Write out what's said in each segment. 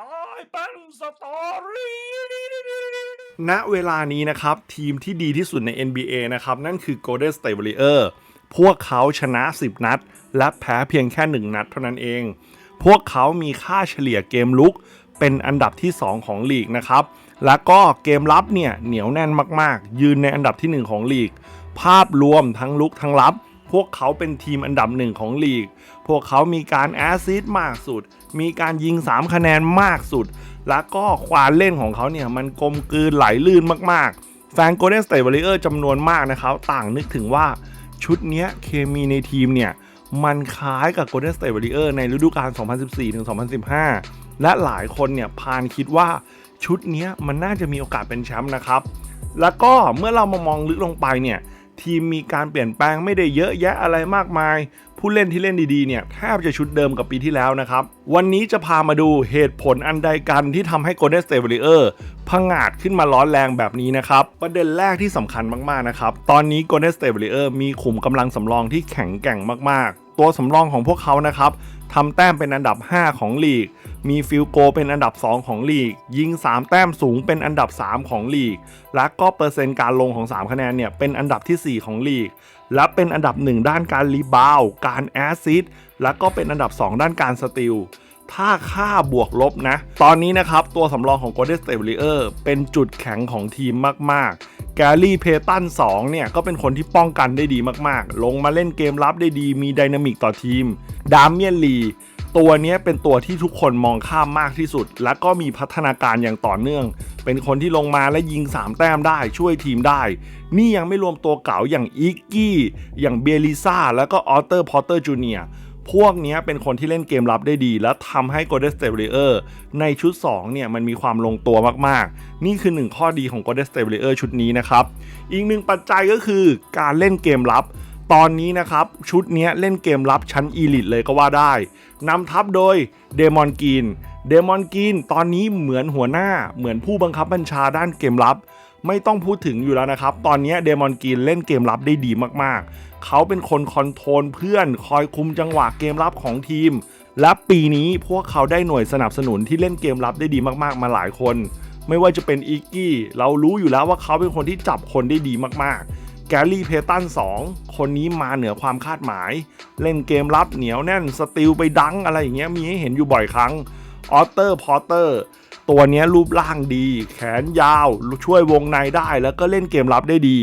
ตายเป็นสตอรี่ณเวลานี้นะครับ ทีมที่ดีที่สุดใน NBA นะครับ นั่นคือ Golden State Warriors พวกเขาชนะ 10 นัด และแพ้เพียงแค่ 1 นัดเท่านั้นเอง พวกเขามีค่าเฉลี่ยเกมลุก เป็นอันดับที่ 2 ของลีกนะครับ แล้วก็เกมรับเนี่ยเหนียวแน่นมากๆ ยืนในอันดับทีหนึ่1 ของลีก ภาพรวมทั้งลุกทั้งรับ พวกเขาเป็นทีมอันดับหนึ่งของลีก พวกเขามีการแอซซิดมากสุด มีการยิง 3 คะแนนมากสุด แล้วก็ความเล่นของเขาเนี่ยมันกลมกลืนไหลลื่นมากๆ แฟน Golden State Warriors จำนวนมากนะครับ ต่างนึกถึงว่าชุดเนี้ยเคมีในทีมเนี่ยมันคล้ายกับ Golden State Warrior ในฤดูกาล 2014-2015 และหลายคนเนี่ยพานคิดว่าชุดเนี้ยมันน่าจะมีโอกาสเป็นแชมป์นะครับ แล้วก็เมื่อเรามามองลึกลงไปเนี่ย ทีมมีการเปลี่ยนแปลงไม่ได้เยอะแยะอะไรมากมาย ผู้เล่นที่เล่นดีๆเนี่ยแทบจะชุดเดิมกับปีที่แล้วนะครับ วันนี้จะพามาดูเหตุผลอันใดกันที่ทำให้ Golden State Warrior พังอาจขึ้นมาร้อนแรงแบบนี้นะครับ ประเด็นแรกที่สำคัญมากๆนะครับ ตอนนี้ Golden State Warrior มีขุมกำลังสำรองที่แข็งแกร่งมากๆ ตัวสำรองของพวกเขานะครับทำแต้มเป็นอันดับ 5 ของลีก มีฟิลโกเป็นอันดับ 2 ของลีก ยิง 3 แต้มสูงเป็นอันดับ 3 ของลีก และก็เปอร์เซ็นต์การลงของ 3 คะแนนเนี่ยเป็นอันดับที่ 4 ของลีก และเป็นอันดับ 1 ด้านการรีบาวการแอซซิดและก็เป็นอันดับ 2 ด้านการสติลถ้าค่าบวกลบนะ ตอนนี้นะครับ ตัวสำรองของ Golden State Warriors เป็นจุดแข็งของทีมมากๆ แกรี่เพตัน2เนี่ย ก็เป็นคนที่ป้องกันได้ดีมากๆ ลงมาเล่นเกมรับได้ดีมีไดนามิกต่อทีม ดามเมียนลี ตัวนี้เป็นตัวที่ทุกคนมองข้ามมากที่สุด และก็มีพัฒนาการอย่างต่อเนื่อง เป็นคนที่ลงมาและยิง 3 แต้มได้ช่วยทีมได้ นี่ยังไม่รวมตัวเก่าอย่างอิกกี้ อย่างเบลิซ่า แล้วก็ออเตอร์พอตเตอร์จูเนียพวกนี้เป็นคนที่เล่นเกมรับได้ดี และทำให้ Golden State Warrior ในชุด 2 เนี่ย มันมีความลงตัวมากๆ นี่คือหนึ่งข้อดีของ Golden State Warrior ชุดนี้นะครับ อีกหนึ่งปัจจัยก็คือการเล่นเกมรับ ตอนนี้นะครับ ชุดนี้เล่นเกมรับชั้นอีลิตเลยก็ว่าได้นำทัพโดยเดมอนกีนเดมอนกีนตอนนี้เหมือนหัวหน้าเหมือนผู้บังคับบัญชาด้านเกมรับ ไม่ต้องพูดถึงอยู่แล้วนะครับ ตอนนี้เดมอนกีนเล่นเกมรับได้ดีมากๆ เขาเป็นคนคอนโทรลเพื่อนคอยคุมจังหวะเกมรับของทีม และปีนี้พวกเขาได้หน่วยสนับสนุนที่เล่นเกมรับได้ดีมากๆ มาหลายคน ไม่ว่าจะเป็นอีกกี้เรารู้อยู่แล้วว่าเขาเป็นคนที่จับคนได้ดีมากๆ แกลลี่เพตัน2 คนนี้มาเหนือความคาดหมาย เล่นเกมรับเหนียวแน่นสติลไปดังอะไรอย่างเงี้ยมีให้เห็นอยู่บ่อยครั้งออเตอร์พอเตอร์ตัวนี้รูปร่างดี แขนยาว ช่วยวงในได้แล้วก็เล่นเกมรับได้ดี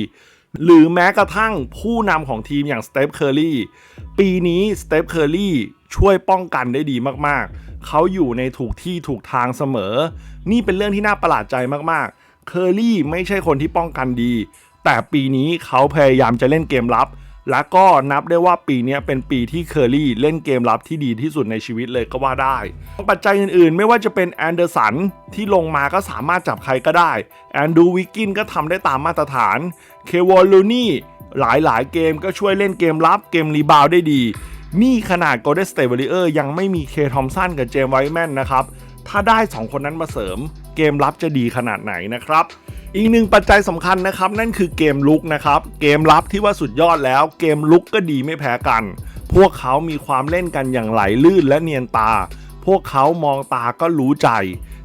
หรือแม้กระทั่งผู้นำของทีมอย่างสเตฟเคอร์รี่ปีนี้สเตฟเคอร์รี่ช่วยป้องกันได้ดีมากๆ เขาอยู่ในถูกที่ถูกทางเสมอ นี่เป็นเรื่องที่น่าประหลาดใจมากๆเคอร์รี่ไม่ใช่คนที่ป้องกันดี แต่ปีนี้เขาพยายามจะเล่นเกมรับ และก็นับได้ว่าปีนี้เป็นปีที่เคอร์รี่เล่นเกมรับที่ดีที่สุดในชีวิตเลยก็ว่าได้ ปัจจัยอื่นๆ ไม่ว่าจะเป็นแอนเดอร์สันที่ลงมาก็สามารถจับใครก็ได้ แอนดูวิกกินก็ทำได้ตามมาตรฐาน เควอลลูนี่หลายๆ เกมก็ช่วยเล่นเกมรับเกมรีบาวด์ได้ดี นี่ขนาด Golden State Warriors ยังไม่มีเคทอมสันกับเจมส์ไวแมนนะครับ ถ้าได้ 2 คนนั้นมาเสริม เกมรับจะดีขนาดไหนนะครับ อีกหนึ่งปัจจัยสำคัญนะครับ นั่นคือเกมลุกนะครับ เกมรับที่ว่าสุดยอดแล้ว เกมลุกก็ดีไม่แพ้กัน พวกเขามีความเล่นกันอย่างไหลลื่นและเนียนตา พวกเขามองตาก็รู้ใจ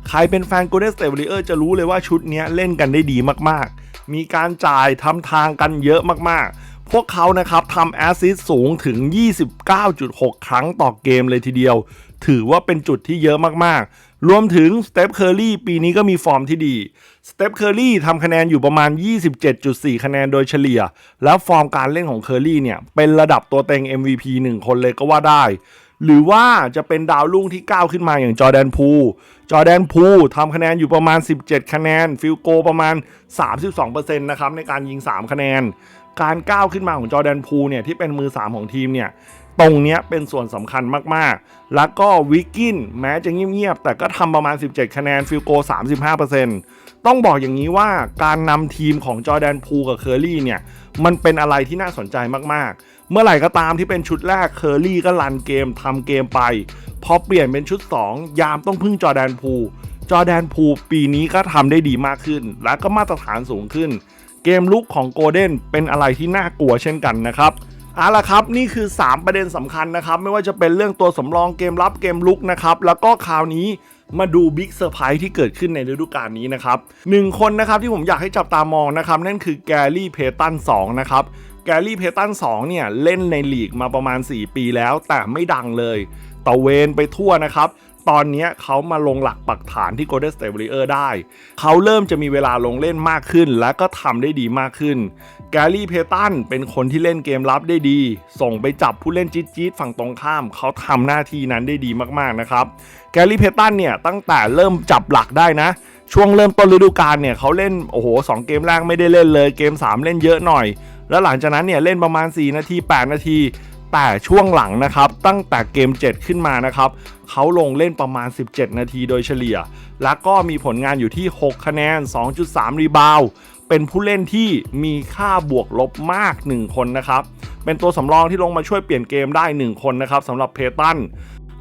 ใครเป็นแฟน Golden State Warrior จะรู้เลยว่าชุดนี้เล่นกันได้ดีมากๆ มีการจ่ายทำทางกันเยอะมากๆ พวกเขานะครับทำแอสซิสต์สูงถึง 29.6 ครั้งต่อเกมเลยทีเดียว ถือว่าเป็นจุดที่เยอะมากๆ รวมถึงสเตปเคอร์รี่ปีนี้ก็มีฟอร์มที่ดีสเตปเคอร์รี่ทำคะแนนอยู่ประมาณ 27.4 คะแนนโดยเฉลี่ย แล้วฟอร์มการเล่นของเคอร์รี่เนี่ย เป็นระดับตัวเต็ง MVP 1 คนเลยก็ว่าได้ หรือว่าจะเป็นดาวรุ่งที่ก้าวขึ้นมาอย่างจอแดนพูจอแดนพูทำคะแนนอยู่ประมาณ 17 คะแนน ฟิลโกประมาณ 32%นะครับในการยิง 3 คะแนน การก้าวขึ้นมาของจอแดนพูเนี่ยที่เป็นมือ 3 ของทีมเนี่ย ตรงนี้เป็นส่วนสำคัญมากๆ แล้วก็วิกกินแม้จะเงียบๆ แต่ก็ทำประมาณ 17 คะแนนฟิลโก 35%ต้องบอกอย่างนี้ว่าการนำทีมของจอแดนพูกับเคอร์รี่เนี่ย มันเป็นอะไรที่น่าสนใจมากๆ เมื่อไหร่ก็ตามที่เป็นชุดแรกเคอร์รี่ก็รันเกมทำเกมไป พอเปลี่ยนเป็นชุด 2 ยามต้องพึ่งจอแดนพูจอแดนพูปีนี้ก็ทำได้ดีมากขึ้น และก็มาตรฐานสูงขึ้น เกมลุกของโกลเด้นเป็นอะไรที่น่ากลัวเช่นกันนะครับ เอาละครับนี่คือ 3 ประเด็นสำคัญนะครับ ไม่ว่าจะเป็นเรื่องตัวสำรองเกมรับเกมลุกนะครับ แล้วก็คราวนี้มาดูบิ๊กเซอร์ไพรส์ที่เกิดขึ้นในฤดูกาลนี้นะครับหนึ่งคนนะครับที่ผมอยากให้จับตามองนะครับ นั่นคือแกรี่เพตัน2นะครับแกรี่เพตัน2เนี่ย เล่นในลีกมาประมาณ 4 ปีแล้วแต่ไม่ดังเลยตะเวนไปทั่วนะครับ ตอนนี้เขามาลงหลักปักฐานที่ Golden State Warriors ได้ เขาเริ่มจะมีเวลาลงเล่นมากขึ้น และก็ทำได้ดีมากขึ้น แกรี่เพตันเป็นคนที่เล่นเกมรับได้ดี ส่งไปจับผู้เล่นจี๊ดจี๊ดฝั่งตรงข้าม เขาทำหน้าที่นั้นได้ดีมากๆนะครับ แกรี่เพตันเนี่ยตั้งแต่เริ่มจับหลักได้นะช่วงเริ่มต้นฤดูกาลเนี่ยเขาเล่นโอ้โหสองเกมแรกไม่ได้เล่นเลยเกม 3 เล่นเยอะหน่อย แล้วหลังจากนั้นเนี่ยเล่นประมาณ 4 นาที 8 นาที แต่ช่วงหลังนะครับ ตั้งแต่เกม 7 ขึ้นมานะครับเขาลงเล่นประมาณ 17 นาทีโดยเฉลี่ย แล้วก็มีผลงานอยู่ที่ 6 คะแนน 2.3 รีบาวเป็นผู้เล่นที่มีค่าบวกลบมาก 1 คนนะครับ เป็นตัวสำรองที่ลงมาช่วยเปลี่ยนเกมได้ 1 คนนะครับสำหรับเพตัน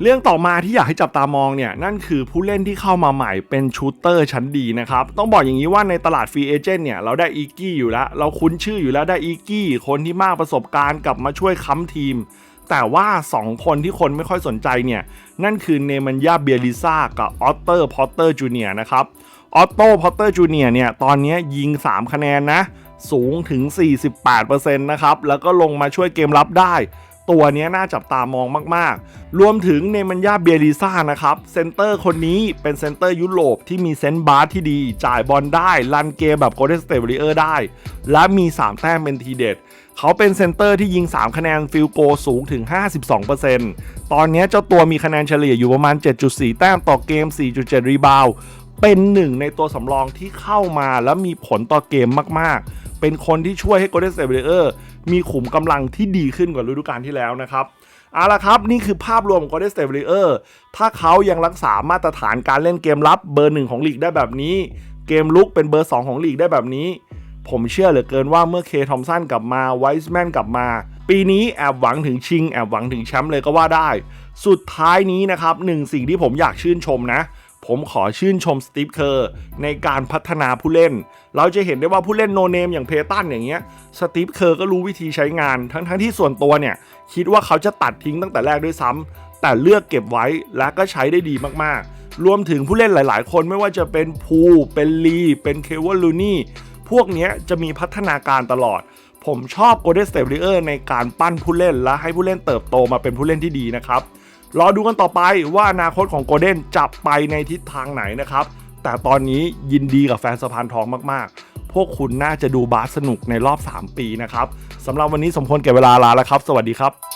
เรื่องต่อมาที่อยากให้จับตามองเนี่ยนั่นคือผู้เล่นที่เข้ามาใหม่เป็นชูเตอร์ชั้นดีนะครับ ต้องบอกอย่างนี้ว่าในตลาดฟรีเอเจนต์เนี่ยเราได้อีกี้อยู่แล้ว เราคุ้นชื่ออยู่แล้วได้อีกี้คนที่มากประสบการณ์กลับมาช่วยค้ำทีม แต่ว่า 2 คนที่คนไม่ค่อยสนใจเนี่ยนั่นคือเนมันยาเบียริซากับออตเตอร์พอตเตอร์จูเนียนะครับออตโตพอตเตอร์จูเนียเนี่ยตอนนี้ยิง 3 คะแนนนะสูงถึง 48%นะครับแล้วก็ลงมาช่วยเกมรับได้ ตัวนี้น่าจับตามองมาก ๆ รวมถึงเนมันยาเบียริซ่านะครับ เซนเตอร์คนนี้เป็นเซนเตอร์ยุโรปที่มีเซนต์บาสที่ดี จ่ายบอลได้รันเกมแบบ Golden State Warriors ได้ และมี 3 แต้มเป็นทีเด็ด เขาเป็นเซนเตอร์ที่ยิง 3 คะแนนฟิลโกสูงถึง 52%ตอนเนี้เจ้าตัวมีคะแนนเฉลี่ยอยู่ประมาณ 7.4 แต้มต่อเกม 4.7 รีบาวด์เป็นหนึ่งในตัวสำรองที่เข้ามาแล้วมีผลต่อเกมมาก ๆ เป็นคนที่ช่วยให้ Golden State Warriors มีขุมกำลังที่ดีขึ้นกว่าฤดูกาลที่แล้วนะครับเอาละครับ นี่คือภาพรวมของ Golden State Warrior ถ้าเขายังรักษามาตรฐานการเล่นเกมรับเบอร์หนึ่งของลีกได้แบบนี้ เกมลุกเป็นเบอร์ 2 ของลีกได้แบบนี้ ผมเชื่อเหลือเกินว่าเมื่อเคทอมสันกลับมาไวส์แมนกลับมา ปีนี้แอบหวังถึงชิง แอบหวังถึงแชมป์เลยก็ว่าได้ สุดท้ายนี้นะครับหนึ่งสิ่งที่ผมอยากชื่นชมนะ ผมขอชื่นชมสตีฟเคอร์ในการพัฒนาผู้เล่น เราจะเห็นได้ว่าผู้เล่นโนเนมอย่างเพตันอย่างเงี้ยสตีฟเคอร์ก็รู้วิธีใช้งานทั้งทั้งที่ส่วนตัวเนี่ย คิดว่าเขาจะตัดทิ้งตั้งแต่แรกด้วยซ้ำแต่เลือกเก็บไว้และก็ใช้ได้ดีมากๆ รวมถึงผู้เล่นหลาย ๆ คนไม่ว่าจะเป็นพูเป็นลีเป็นเคเวอร์ลูนี่พวกเนี้ยจะมีพัฒนาการตลอด ผมชอบ Golden State Warrior ในการปั้นผู้เล่นและให้ผู้เล่นเติบโตมาเป็นผู้เล่นที่ดีนะครับ รอดูกันต่อไปว่าอนาคตของโกลเด้นจะไปในทิศทางไหนนะครับ แต่ตอนนี้ยินดีกับแฟนสะพานทองมากๆ พวกคุณน่าจะดูบาสสนุกในรอบ 3 ปีนะครับสำหรับวันนี้สมควรแก่เวลาลาแล้วครับ สวัสดีครับ